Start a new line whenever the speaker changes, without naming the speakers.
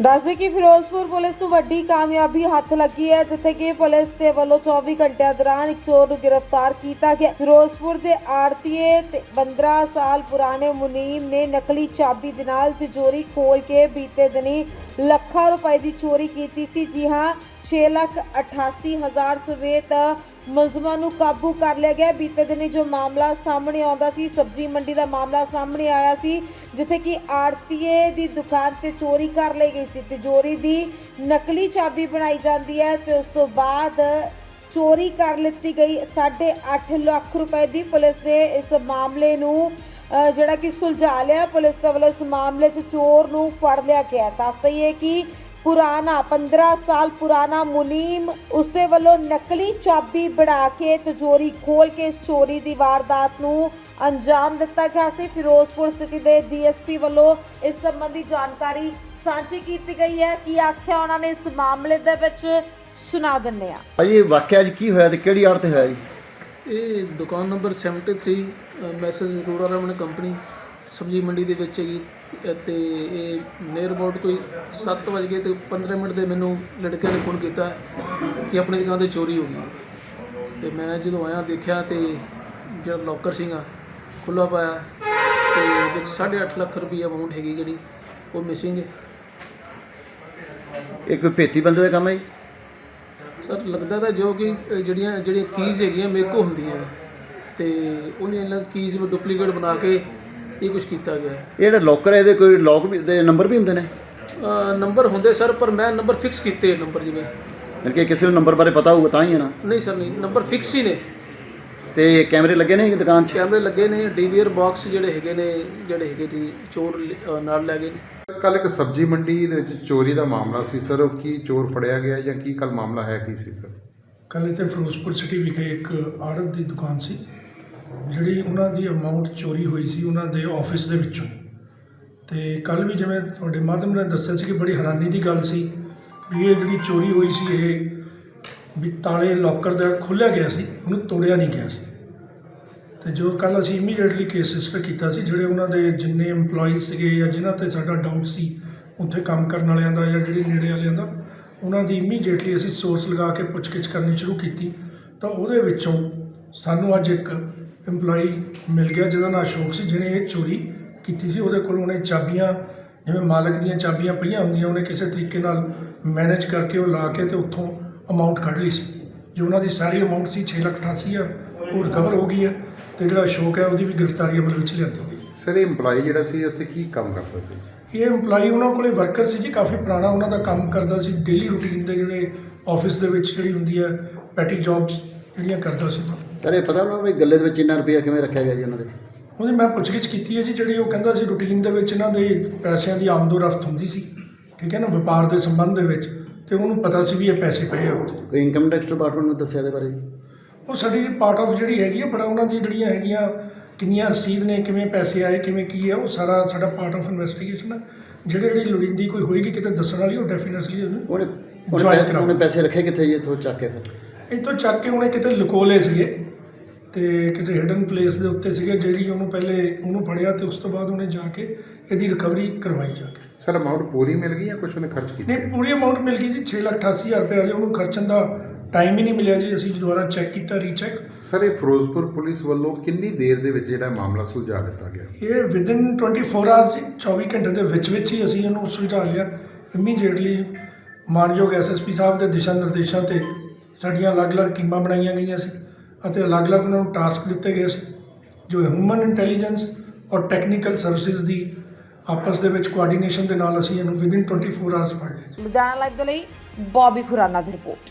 ਦੱਸਦੇ ਕਿ ਫਿਰੋਜ਼ਪੁਰ ਪੁਲਿਸ ਨੂੰ ਵੱਡੀ ਕਾਮਯਾਬੀ ਹੱਥ ਲੱਗੀ ਹੈ, ਜਿੱਥੇ ਕਿ ਪੁਲਿਸ ਦੇ ਵੱਲੋਂ 24 ਘੰਟਿਆਂ ਦੌਰਾਨ ਇੱਕ ਚੋਰ ਨੂੰ ਗ੍ਰਿਫਤਾਰ ਕੀਤਾ ਗਿਆ। ਫਿਰੋਜ਼ਪੁਰ ਦੇ ਆੜਤੀਏ ਤੇ 15 ਸਾਲ ਪੁਰਾਣੇ ਮੁਨੀਮ ਨੇ ਨਕਲੀ ਚਾਬੀ ਦੇ ਨਾਲ ਤਿਜੋਰੀ ਖੋਲ ਕੇ ਬੀਤੇ ਦਿਨੀ ਲੱਖਾਂ ਰੁਪਏ ਦੀ ਚੋਰੀ ਕੀਤੀ ਸੀ। ਜੀ ਹਾਂ 6 ਲੱਖ 88 ਹਜ਼ਾਰ ਸਮੇਤ ਮੁਲਜ਼ਮਾਂ ਨੂੰ ਕਾਬੂ ਕਰ ਲਿਆ ਗਿਆ। ਬੀਤੇ ਦਿਨੀ ਜੋ ਮਾਮਲਾ ਸਾਹਮਣੇ ਆਉਂਦਾ ਸੀ, ਸਬਜ਼ੀ ਮੰਡੀ ਦਾ ਮਾਮਲਾ ਸਾਹਮਣੇ ਆਇਆ ਸੀ, ਜਿੱਥੇ ਕਿ ਆੜਤੀਏ ਦੀ ਦੁਕਾਨ ਤੇ ਚੋਰੀ ਕਰ ਲਈ ਗਈ ਸੀ। ਤਿਜੋਰੀ ਦੀ ਨਕਲੀ ਚਾਬੀ ਬਣਾਈ ਜਾਂਦੀ ਹੈ ਤੇ ਉਸ ਤੋਂ ਬਾਅਦ ਚੋਰੀ ਕਰ ਲਿੱਤੀ ਗਈ। 8.5 ਲੱਖ ਰੁਪਏ ਦੀ ਪੁਲਿਸ ਨੇ ਇਸ ਮਾਮਲੇ ਨੂੰ ਜਿਹੜਾ ਕਿ ਸੁਲਝਾ ਲਿਆ। ਪੁਲਿਸ ਦੇ ਵੱਲੋਂ ਇਸ ਮਾਮਲੇ 'ਚ ਚੋਰ ਨੂੰ ਫੜ ਲਿਆ ਗਿਆ। ਦੱਸ ਦਈਏ ਕਿ ਪੁਰਾਣਾ 15 ਸਾਲ ਪੁਰਾਣਾ ਮੁਨੀਮ ਉਸਦੇ ਵੱਲੋਂ ਨਕਲੀ ਚਾਬੀ ਬਣਾ ਕੇ ਤਿਜੋਰੀ ਖੋਲ ਕੇ ਚੋਰੀ ਦੀ ਵਾਰਦਾਤ ਨੂੰ ਅੰਜਾਮ ਦਿੱਤਾ ਗਿਆ ਸੀ। ਫਿਰੋਜ਼ਪੁਰ ਸਿਟੀ ਦੇ ਡੀਐਸਪੀ ਵੱਲੋਂ ਇਸ ਸੰਬੰਧੀ ਜਾਣਕਾਰੀ ਸਾਂਝੀ ਕੀਤੀ ਗਈ ਹੈ। ਕੀ ਆਖਿਆ ਉਹਨਾਂ ਨੇ? ਇਸ ਮਾਮਲੇ ਦੇ ਵਿੱਚ ਸੁਣਾ ਦਿੰਨੇ ਆ
ਭਾਜੀ ਇਹ ਵਾਕਿਆ ਜੀ ਕੀ ਹੋਇਆ ਤੇ ਕਿਹੜੀ ਆੜ ਤੇ ਹੋਇਆ ਜੀ?
ਇਹ ਦੁਕਾਨ number 73 message rural Raman company ਸਬਜ਼ੀ ਮੰਡੀ ਦੇ ਵਿੱਚ ਹੈਗੀ। ਤੇ- ਤੇ ਇਹ ਨੀਅਰ ਅਬਾਊਟ ਕੋਈ 7 ਵਜੇ ਤੇ 15 ਮਿੰਟ ਦੇ ਮੈਨੂੰ ਲੜਕੇ ਨੇ ਫੋਨ ਕੀਤਾ ਕਿ ਆਪਣੀ ਦੁਕਾਨ ਤੇ ਚੋਰੀ ਹੋ ਗਈ। ਤੇ ਮੈਂ ਜਦੋਂ ਆਇਆ ਦੇਖਿਆ ਤੇ ਜਿਹੜਾ ਲੋਕਰ ਸੀਗਾ ਖੁੱਲਾ ਪਾਇਆ ਤੇ ਵਿੱਚ 8.5 ਲੱਖ ਰੁਪਏ ਅਮਾਉਂਟ ਹੈਗੀ ਜਿਹੜੀ ਉਹ ਮਿਸਿੰਗ ਹੈ।
ਇਹ ਕੋਈ ਭੇਤੀ ਬੰਦੇ ਦਾ ਕੰਮ ਹੈ ਜੀ?
ਸਰ ਲੱਗਦਾ ਤਾਂ ਜੋ ਕਿ ਜਿਹੜੀਆਂ ਜਿਹੜੀਆਂ ਕੀਜ਼ ਹੈਗੀਆਂ ਮੇਰੇ ਕੋਲ ਹੁੰਦੀਆਂ। ਤੇ ਉਹਦੀਆਂ ਨਾਲ ਕੀਜ਼ ਨੂੰ ਡੁਪਲੀਕੇਟ ਬਣਾ ਕੇ ਇਹ ਕੁਝ ਕੀਤਾ ਗਿਆ ਹੈ।
ਇਹ ਜਿਹੜਾ ਲੋਕਰ ਹੈ ਇਹਦੇ ਕੋਈ ਲੋਕ ਵੀ ਦੇ ਨੰਬਰ ਵੀ ਹੁੰਦੇ ਨੇ?
ਅ, ਨੰਬਰ ਹੁੰਦੇ ਸਰ ਪਰ ਮੈਂ ਨੰਬਰ ਫਿਕਸ ਕੀਤੇ ਨੰਬਰ ਜਿਵੇਂ।
ਯਾਨੀ ਕਿ ਕਿਸੇ ਨੂੰ ਨੰਬਰ ਬਾਰੇ ਪਤਾ ਹੋਊਗਾ ਤਾਂ ਹੀ ਹੈ ਨਾ?
ਨਹੀਂ ਸਰ ਨਹੀਂ ਨੰਬਰ ਫਿਕਸ ਹੀ ਨੇ।
ਤੇ ਕੈਮਰੇ ਲੱਗੇ ਨੇ ਦੁਕਾਨ 'ਚ?
ਕੈਮਰੇ ਲੱਗੇ ਨੇ ਡੀਵੀਆਰ ਬਾਕਸ ਜਿਹੜੇ ਹੈਗੇ ਨੇ ਜਿਹੜੇ ਹੈਗੇ ਸੀ ਚੋਰ ਅ, ਨਾਲ ਲੈ ਗਏ ਨੇ।
ਕੱਲ ਇੱਕ ਸਬਜ਼ੀ ਮੰਡੀ ਦੇ ਵਿੱਚ ਚੋਰੀ ਦਾ ਮਾਮਲਾ ਸੀ ਸਰ ਉਹ ਕੀ ਚੋਰ ਫੜਿਆ ਗਿਆ ਜਾਂ ਕੀ ਕੱਲ ਮਾਮਲਾ ਹੈ ਕੀ ਸੀ ਸਰ?
ਕੱਲ੍ਹ ਇੱਥੇ ਫਿਰੋਜ਼ਪੁਰ ਸਿਟੀ ਵਿਖੇ ਇੱਕ ਆੜਤ ਦੀ ਦੁਕਾਨ ਸੀ। ਜਿਹੜੀ ਉਹਨਾਂ ਦੀ ਅਮਾਉਂਟ ਚੋਰੀ ਹੋਈ ਸੀ ਉਹਨਾਂ ਦੇ ਆਫਿਸ ਦੇ ਵਿੱਚੋਂ। ਤੇ ਕੱਲ ਵੀ ਜਿਵੇਂ ਤੁਹਾਡੇ ਮਾਧਿਅਮ ਨੇ ਦੱਸਿਆ ਸੀ ਕਿ ਬੜੀ ਹੈਰਾਨੀ ਦੀ ਗੱਲ ਸੀ ਵੀ ਇਹ ਜਿਹੜੀ ਚੋਰੀ ਹੋਈ ਸੀ ਇਹ ਵੀ ਤਾਲੇ ਲੋਕਰ ਦਾ ਖੁੱਲਿਆ ਗਿਆ ਸੀ, ਉਹਨੂੰ ਤੋੜਿਆ ਨਹੀਂ ਗਿਆ ਸੀ। ਤੇ ਜੋ ਕੱਲ ਅਸੀਂ ਇਮੀਡੀਏਟਲੀ ਕੇਸ ਰਜਿਸਟਰ ਕੀਤਾ ਸੀ, ਜਿਹੜੇ ਉਹਨਾਂ ਦੇ ਜਿੰਨੇ EMPLOYEES ਸੀਗੇ ਜਾਂ ਜਿਨ੍ਹਾਂ ਤੇ ਸਾਡਾ ਡਾਊਟ ਸੀ, ਉੱਥੇ ਕੰਮ ਕਰਨ ਵਾਲਿਆਂ ਦਾ ਜਾਂ ਜਿਹੜੇ ਨੇੜੇ ਵਾਲਿਆਂ ਦਾ, ਉਹਨਾਂ ਦੀ ਇਮੀਡੀਏਟਲੀ ਅਸੀਂ ਸੋਰਸ ਲਗਾ ਕੇ ਪੁੱਛਗਿੱਛ ਕਰਨੀ ਸ਼ੁਰੂ ਕੀਤੀ। ਤਾਂ ਉਹਦੇ ਵਿੱਚੋਂ ਸਾਨੂੰ ਅੱਜ ਇੱਕ EMPLOYEE ਮਿਲ ਗਿਆ ਜਿਹਦਾ ਨਾਮ ਅਸ਼ੋਕ ਸੀ ਜਿਹਨੇ ਇਹ ਚੋਰੀ ਕੀਤੀ ਸੀ। ਉਹਦੇ ਕੋਲ ਉਹਨੇ ਚਾਬੀਆਂ ਜਿਵੇਂ ਮਾਲਕ ਦੀਆਂ ਚਾਬੀਆਂ ਪਈਆਂ ਹੁੰਦੀਆਂ ਉਹਨੇ ਕਿਸੇ ਤਰੀਕੇ ਨਾਲ ਮੈਨੇਜ ਕਰਕੇ ਉਹ ਲਾ ਕੇ ਤੇ ਉੱਥੋਂ ਅਮਾਉਂਟ ਕੱਢ ਲਈ ਸੀ। ਜੋ ਉਹਨਾਂ ਦੀ ਸਾਰੀ ਅਮਾਉਂਟ ਸੀ 6,88,000 ਉਹ ਰਿਕਵਰ ਹੋ ਗਈ ਹੈ ਤੇ ਜਿਹੜਾ ਅਸ਼ੋਕ ਹੈ ਉਹਦੀ ਵੀ ਗ੍ਰਿਫਤਾਰੀ ਅਮਲ ਵਿੱਚ ਲਿਆਂਦੀ ਗਈ
ਸਰ ਇਹ EMPLOYEE ਜਿਹੜਾ ਸੀ ਉੱਥੇ ਕੀ ਕੰਮ ਕਰਦਾ ਸੀ?
ਇਹ EMPLOYEE ਉਹਨਾਂ ਕੋਲੇ ਵਰਕਰ ਸੀ ਜੀ ਕਾਫੀ ਪੁਰਾਣਾ ਉਹਨਾਂ ਦਾ ਕੰਮ ਕਰਦਾ ਸੀ। ਡੇਲੀ ਰੂਟੀਨ ਦੇ ਜਿਹੜੇ ਆਫਿਸ ਦੇ ਵਿੱਚ ਜਿਹੜੀ ਹੁੰਦੀ ਹੈ ਪੈਟੀ ਜੌਬਸ ਜਿਹੜੀਆਂ ਕਰਦਾ ਸੀ
ਸਰ ਇਹ ਪਤਾ ਉਹਨਾਂ ਵੀ ਗੱਲੇ ਦੇ ਵਿੱਚ ਇੰਨਾ ਰੁਪਇਆ ਕਿਵੇਂ ਰੱਖਿਆ ਗਿਆ ਜੀ ਉਹਨਾਂ ਦੇ?
ਉਹਦੀ ਮੈਂ ਪੁੱਛਗਿੱਛ ਕੀਤੀ ਹੈ ਜੀ ਜਿਹੜੀ ਉਹ ਕਹਿੰਦਾ ਸੀ ਰੂਟੀਨ ਦੇ ਵਿੱਚ ਇਹਨਾਂ ਦੇ ਪੈਸਿਆਂ ਦੀ ਆਮਦੋ ਰਫਤ ਹੁੰਦੀ ਸੀ ਠੀਕ ਹੈ ਨਾ ਵਪਾਰ ਦੇ ਸੰਬੰਧ ਦੇ ਵਿੱਚ ਤੇ ਉਹਨੂੰ ਪਤਾ ਸੀ ਵੀ ਇਹ ਪੈਸੇ ਪਏ ਆ ਉੱਥੇ।
ਕੋਈ ਇਨਕਮ ਟੈਕਸ ਡਿਪਾਰਟਮੈਂਟ ਨੂੰ ਦੱਸਿਆ ਇਹਦੇ ਬਾਰੇ ਜੀ?
ਉਹ ਸਾਡੀ ਪਾਰਟ ਆਫ ਜਿਹੜੀ ਹੈਗੀ ਆ ਬੜਾ ਉਹਨਾਂ ਦੀ ਜਿਹੜੀਆਂ ਹੈਗੀਆਂ ਕਿੰਨੀਆਂ ਰਸੀਦ ਨੇ ਕਿਵੇਂ ਪੈਸੇ ਆਏ ਕਿਵੇਂ ਕੀ ਹੈ ਉਹ ਸਾਰਾ ਸਾਡਾ ਪਾਰਟ ਆਫ ਇਨਵੈਸਟੀਗੇਸ਼ਨ ਹੈ ਜਿਹੜੇ ਜਿਹੜੀ ਲੋੜੀਂਦੀ ਕੋਈ ਹੋਏਗੀ ਕਿਤੇ ਦੱਸਣ ਵਾਲੀ ਉਹ ਡੈਫੀਨਿਟਲੀ ਉਹਨੂੰ
ਉਹਨੇ ਉਹਨੇ ਪੈ-। ਉਹਨੇ ਪੈਸੇ ਰੱਖੇ ਕਿੱਥੇ ਜੀ ਇੱਥੋਂ ਚੱਕ ਕੇ ਫਿਰ?
ਇੱਥੋਂ ਚੱਕ ਕੇ ਉਹਨੇ ਕਿਤੇ ਲੁਕੋ ਲਏ ਸੀਗੇ ਤੇ ਕਿਸੇ ਹਿਡਨ ਪਲੇਸ ਦੇ ਉੱਤੇ ਸੀਗੇ ਜਿਹੜੀ ਉਹਨੂੰ ਪਹਿਲੇ ਉਹਨੂੰ ਫੜਿਆ ਤੇ ਉਸ ਤੋਂ ਬਾਅਦ ਉਹਨੇ ਜਾ ਕੇ ਇਹਦੀ ਰਿਕਵਰੀ ਕਰਵਾਈ ਜਾ ਕੇ।
ਸਰ ਅਮਾਉਂਟ ਪੂਰੀ ਮਿਲ ਗਈ ਜਾਂ ਕੁਝ ਉਹਨੇ ਖਰਚ ਕੀਤਾ?
ਨਹੀਂ ਪੂਰੀ ਅਮਾਉਂਟ ਮਿਲ ਗਈ ਜੀ 6,88,000 ਰੁਪਏ ਅਜੇ ਉਹਨੂੰ ਖਰਚਣ ਦਾ ਟਾਈਮ ਹੀ ਨਹੀਂ ਮਿਲਿਆ ਜੀ ਅਸੀਂ ਦੁਬਾਰਾ ਚੈੱਕ ਕੀਤਾ ਰੀਚੈਕ
ਸਰ ਇਹ ਫਿਰੋਜ਼ਪੁਰ ਪੁਲਿਸ ਵੱਲੋਂ ਕਿੰਨੀ ਦੇਰ ਦੇ ਵਿੱਚ ਜਿਹੜਾ ਮਾਮਲਾ ਸੁਲਝਾ ਦਿੱਤਾ ਗਿਆ?
ਇਹ ਵਿਦਿਨ 24 ਆਵਰਸ ਜੀ 24 ਘੰਟੇ ਦੇ ਵਿੱਚ ਵਿੱਚ ਹੀ ਅਸੀਂ ਇਹਨੂੰ ਸੁਲਝਾ ਲਿਆ। ਇਮੀਡੀਏਟਲੀ ਮਾਨਯੋਗ ਐਸਐਸਪੀ ਸਾਹਿਬ ਦੇ ਦਿਸ਼ਾ ਨਿਰਦੇਸ਼ਾਂ ਤੇ ਸਾਡੀਆਂ ਅਲੱਗ-ਅਲੱਗ ਟੀਮਾਂ ਬਣਾਈਆਂ ਗਈਆਂ ਸੀ ਅਤੇ ਅਲੱਗ-ਅਲੱਗ ਉਹਨਾਂ ਨੂੰ ਟਾਸਕ ਦਿੱਤੇ ਗਏ ਸੀ, ਜੋ ਹਿਊਮਨ ਇੰਟੈਲੀਜੈਂਸ ਔਰ ਟੈਕਨੀਕਲ ਸਰਵਿਸਿਜ਼ ਦੀ ਆਪਸ ਦੇ ਵਿੱਚ ਕੋਆਰਡੀਨੇਸ਼ਨ ਦੇ ਨਾਲ ਅਸੀਂ ਇਹਨੂੰ ਵਿਦਿਨ 24 ਆਵਰਸ ਫੜ ਲਿਆ ਜੀ।
ਲੁਧਿਆਣਾ ਲਾਈਵ ਦੇ ਲਈ ਬੌਬੀ ਖੁਰਾਨਾ ਦੀ ਰਿਪੋਰਟ